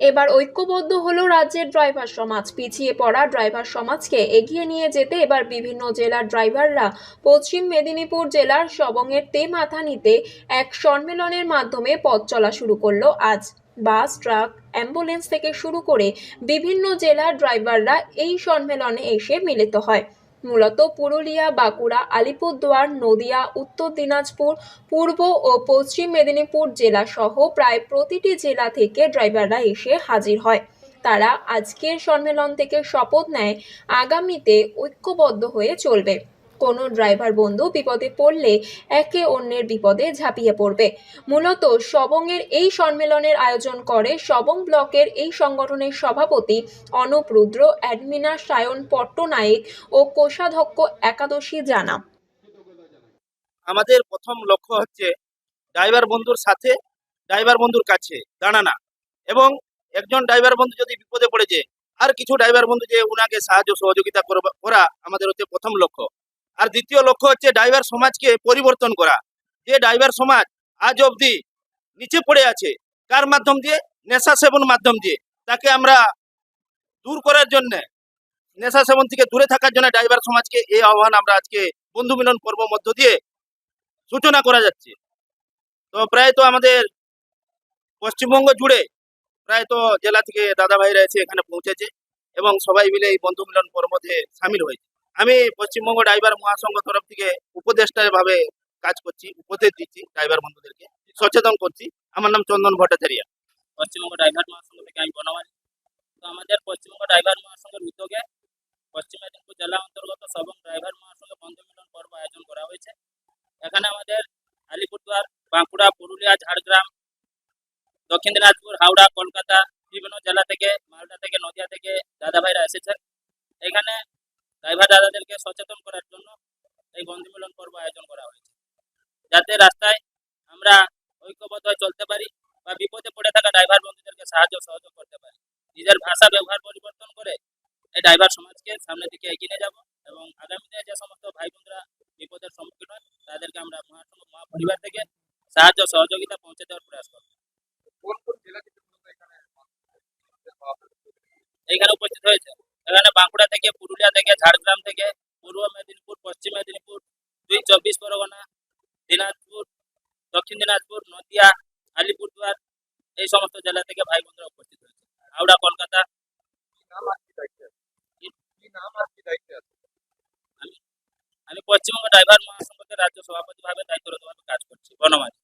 এবার ঐক্যবদ্ধ হলো রাজ্যের ড্রাইভার সমাজ। পিছিয়ে পড়া ড্রাইভার সমাজকে এগিয়ে নিয়ে যেতে এবার বিভিন্ন জেলার ড্রাইভাররা পশ্চিম মেদিনীপুর জেলার সবংয়ের তেমাথানিতে এক সম্মেলনের মাধ্যমে পথ চলা শুরু করল। আজ বাস, ট্রাক, অ্যাম্বুলেন্স থেকে শুরু করে বিভিন্ন জেলার ড্রাইভাররা এই সম্মেলনে এসে মিলিত হয়। মূলত পুরুলিয়া, বাঁকুড়া, আলিপুরদুয়ার, নদিয়া, উত্তর দিনাজপুর, পূর্ব ও পশ্চিম মেদিনীপুর জেলা সহ প্রায় প্রতিটি জেলা থেকে ড্রাইভাররা এসে হাজির হয়। তারা আজকের সম্মেলন থেকে শপথ নেয়, আগামীতে ঐক্যবদ্ধ হয়ে চলবে। কোনো ড্রাইভার বন্ধু বিপদে পড়লে একে অন্যের বিপদে ঝাঁপিয়ে পড়বে। মূলত সবংয়ের এই সম্মেলনের আয়োজন করে সবং ব্লকের এই সংগঠনের সভাপতি অনুপ রুদ্র, অ্যাডমিনা সায়ন পট্টনায়েক ও কোষাধ্যক্ষ একাদশী জানা। আমাদের প্রথম লক্ষ্য হচ্ছে ড্রাইভার বন্ধুর সাথে ড্রাইভার বন্ধুর কাছে দাঁড়ানা এবং একজন ড্রাইভার বন্ধু যদি বিপদে পড়েছে আর কিছু ড্রাইভার বন্ধু যে উনাকে সাহায্য সহযোগিতা করা আমাদের হচ্ছে প্রথম লক্ষ্য। আর দ্বিতীয় লক্ষ্য হচ্ছে ড্রাইভার সমাজকে পরিবর্তন করা। যে ড্রাইভার সমাজ আজ অবধি নিচে পড়ে আছে, কার মাধ্যম দিয়ে? নেশা সেবন মাধ্যম দিয়ে। তাকে আমরা দূর করার জন্য, নেশা সেবন থেকে দূরে থাকার জন্য ড্রাইভার সমাজকে এই আহ্বান আমরা আজকে বন্ধু মিলন পর্ব মধ্য দিয়ে সূচনা করা যাচ্ছে। তো প্রায় তো আমাদের পশ্চিমবঙ্গ জুড়ে প্রায় তো জেলা থেকে দাদা ভাইরা এসে এখানে পৌঁছেছে এবং সবাই মিলে এই বন্ধু মিলন পর্ব পর্বতে সামিল হয়েছে। আমি পশ্চিমবঙ্গ ড্রাইভার মহাসংঘ তরফ থেকে উপদেষ্টা ভাবে কাজ করছি, উপদেশ দিচ্ছি ড্রাইভার বন্ধুদেরকে। সচেতন করছি। আমার নাম চন্দন ভট্টাচার্য। পশ্চিমবঙ্গ ড্রাইভার মহাসংঘ থেকে আমি বনমালী। তো আমাদের পশ্চিমবঙ্গ ড্রাইভার মহাসংঘের উদ্যোগে পশ্চিম মেদিনীপুর জেলা অন্তর্গত সবং ড্রাইভার মহাসংঘ বন্ধু মিলন পর্ব আয়োজন করা হয়েছে। এখানে আমাদের আলিপুরদুয়ার, বাঁকুড়া, পুরুলিয়া, ঝাড়গ্রাম, দক্ষিণ দিনাজপুর, হাওড়া, কলকাতা, বিভিন্ন জেলা থেকে, মালদা থেকে, নদিয়া থেকে দাদা ভাইরা এসেছেন। এখানে ড্রাইভার দাদাদেরকে সচেতন করার জন্য এই বন্ধু মিলন পর্ব আয়োজন করা হয়েছে। যাতে রাস্তায় আমরা ঐক্যবদ্ধ চলতে পারি বা বিপদে পড়ে থাকা ড্রাইভার বন্ধুদেরকে সাহায্য সহযোগ করতে পারি। নিজের ভাষা ব্যবহার পরিবর্তন করে এই ড্রাইভার সমাজকে সামনের দিকে এগিয়ে যাব এবং আগামীতে যে সমস্ত ভাই বোনরা বিপদের সম্মুখীন হয়, তাদেরকে আমরা মহাপরিবার থেকে সাহায্য সহযোগিতা পৌঁছে দেওয়ার প্রয়াস করব। এইখানে উপস্থিত হয়েছে? এখানে বাঁকুড়া থেকে পুরুলিয়া থেকে ঝাড়গ্রাম থেকে পূর্ব মেদিনীপুর পশ্চিম মেদিনীপুর দুই চব্বিশ পরগনা দিনাজপুর দক্ষিণ দিনাজপুর নদিয়া আলিপুরদুয়ার এই সমস্ত জেলা থেকে ভাই বোনরা উপস্থিত হয়েছে। হাওড়া কলকাতা। আমি পশ্চিমবঙ্গ ড্রাইভার মহাসংঘের রাজ্য সভাপতি ভাবে দায়িত্বরতভাবে কাজ করছি। বনমালী।